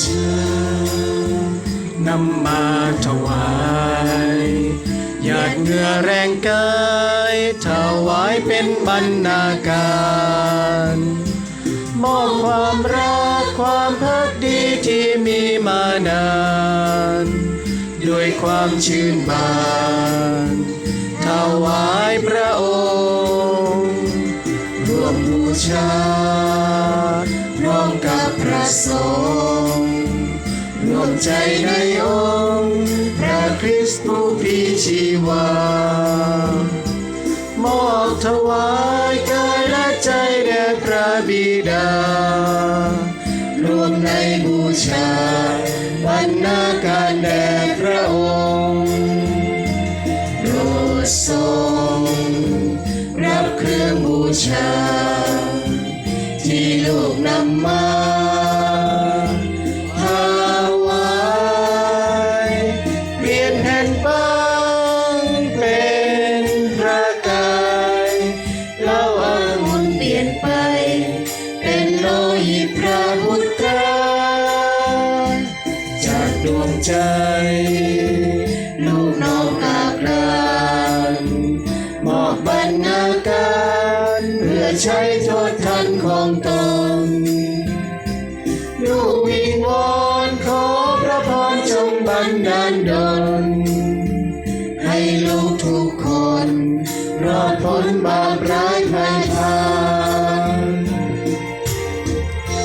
เชิญนำมาถวายหยาดเหงื่อแรงกายถวายเป็นบรรณาการมอบความรักความพักดีที่มีมานาน ด้วยความชื่นบานถวายพระองค์ ร่วมบูชาร้อมกับพระสงฆ์ วมใจในองค์ พระคริสต์ผู้พีชีวามอบถวายกายและใจแด่พระบิดา รวมในบูชาบรรณาการแด่พระองค์โปรดทรงรับเครื่องบูชา ที่ลูกนำมา พระพุทธจากดวงใจ ลูกน้องกาบกรานมอบบรรณาการเพื่อใช้โทษทันของตนลูกวิงวอนขอพระพรจงบันดาลดลให้ลูกทุกคน รอดพ้นบาปร้า